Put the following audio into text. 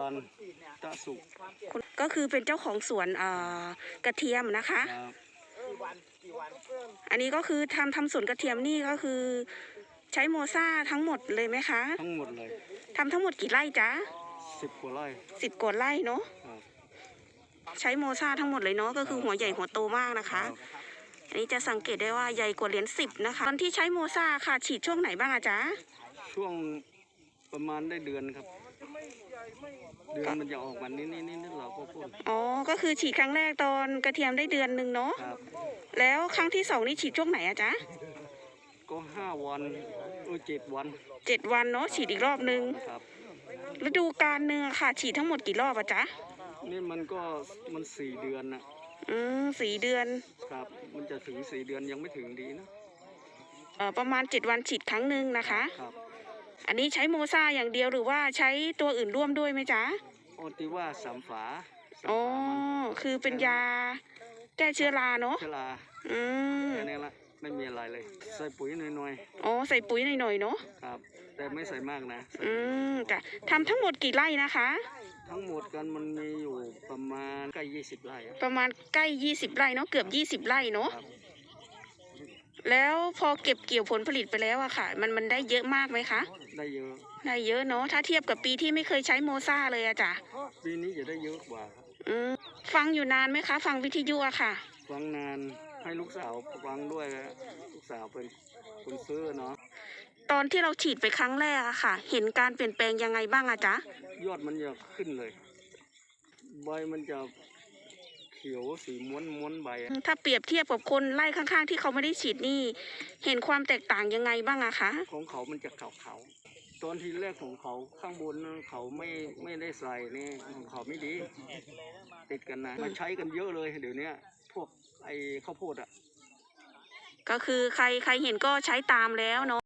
รันตะสุขก็คือเป็นเจ้าของสวนเอ่อกระเทียมนะคะครับอันนี้ก็คือทำทำสวนกระเทียมนี่ก็คือ ใช้โมซ่าทั้งหมดเลยไหมคะ ทั้งหมดเลยทำทั้งหมดกี่ไร่จ๊ะสิบกว่าไร่สิบกว่าไร่เนาะครับใช้โมซ่าทั้งหมดเลยเนาะก็คือหัวใหญ่หัวโตมากนะคะครับอันนี้จะสังเกตได้ว่าใหญ่กว่าเหรียญสิบนะคะ ตอนที่ใช้โมซ่าค่ะฉีดช่วงไหนบ้างอะจ๊ะช่วงประมาณได้เดือนครับ เดือนมันจะออกวันนี้นี่นี่นี่เราก็พ่นอ๋อ ก็คือฉีดครั้งแรกตอนกระเทียมได้เดือนหนึ่งเนาะ ครับ แล้วครั้งที่สองนี่ฉีดช่วงไหนอะจ๊ะก็ห้าวันเออเจ็ดวันเจ็ดวันเนาะฉีดอีกรอบนึงครับ ฤดูกาลหนึ่งอะค่ะ ฉีดทั้งหมดกี่รอบอะจ๊ะ นี่มันก็มันสี่เดือนนะอืมสี่เดือน ครับ มันจะถึงสี่เดือนยังไม่ถึงดีนะ เอ่อประมาณเจ็ดวันฉีดครั้งหนึ่งนะคะ ครับ อันนี้ใช้โมซ่าอย่างเดียวหรือว่าใช้ตัวอื่นร่วมด้วยไหมจ๊ะโอติว่าสามฝาสามอ๋อฝามันคือเป็นยาแก้เชื้อราเนาะชลาอืมแค่นี้ละไม่มีอะไรเลย ใส่ปุ๋ยหน่อยอ๋อใส่ปุ๋ยหน่อยๆเนาะๆครับ แต่ไม่ใส่มากนะใส่อืมจ้ะทำทั้งหมดกี่ไร่นะคะ ทั้งหมดกันมันมีอยู่ประมาณใกล้ยี่สิบไร่อะประมาณใกล้ยี่สิบไร่เนาะเกือบยี่สิบไร่เนาะครับ แล้วพอเก็บเกี่ยวผลผลิตไปแล้วอะค่ะ มันมันได้เยอะมากไหมคะ ได้เยอะ ได้เยอะเนาะถ้าเทียบกับปีที่ไม่เคยใช้โมซ่าเลยอะจ้ะปีนี้จะได้เยอะกว่าครับอืมฟังอยู่นานไหมคะ ฟังวิทยุอะค่ะ ฟังนานให้ลูกสาวฟังด้วยนะลูกสาวเป็นคนซื้อเนาะตอนที่เราฉีดไปครั้งแรกอะค่ะ เห็นการเปลี่ยนแปลงยังไงบ้างอะจ๊ะ ยอดมันจะขึ้นเลย ใบมันจะเขียวสีม้วนม้วนๆใบอะถ้าเปรียบเทียบกับคนไล่ข้างๆ ที่เขาไม่ได้ฉีดนี่ เห็นความแตกต่างยังไงบ้างอะคะ ของเขามันจะขาวๆตอนทีแรกของเขาข้างบนนั้นเขาไม่ไม่ได้ใส่นี่ของเขาไม่ดี ติดกันนะมาใช้กันเยอะเลยเดี๋ยวเนี้ยพวกไอ้ข้าวโพดอะก็คือใครใครเห็นก็ใช้ตามแล้วเนาะ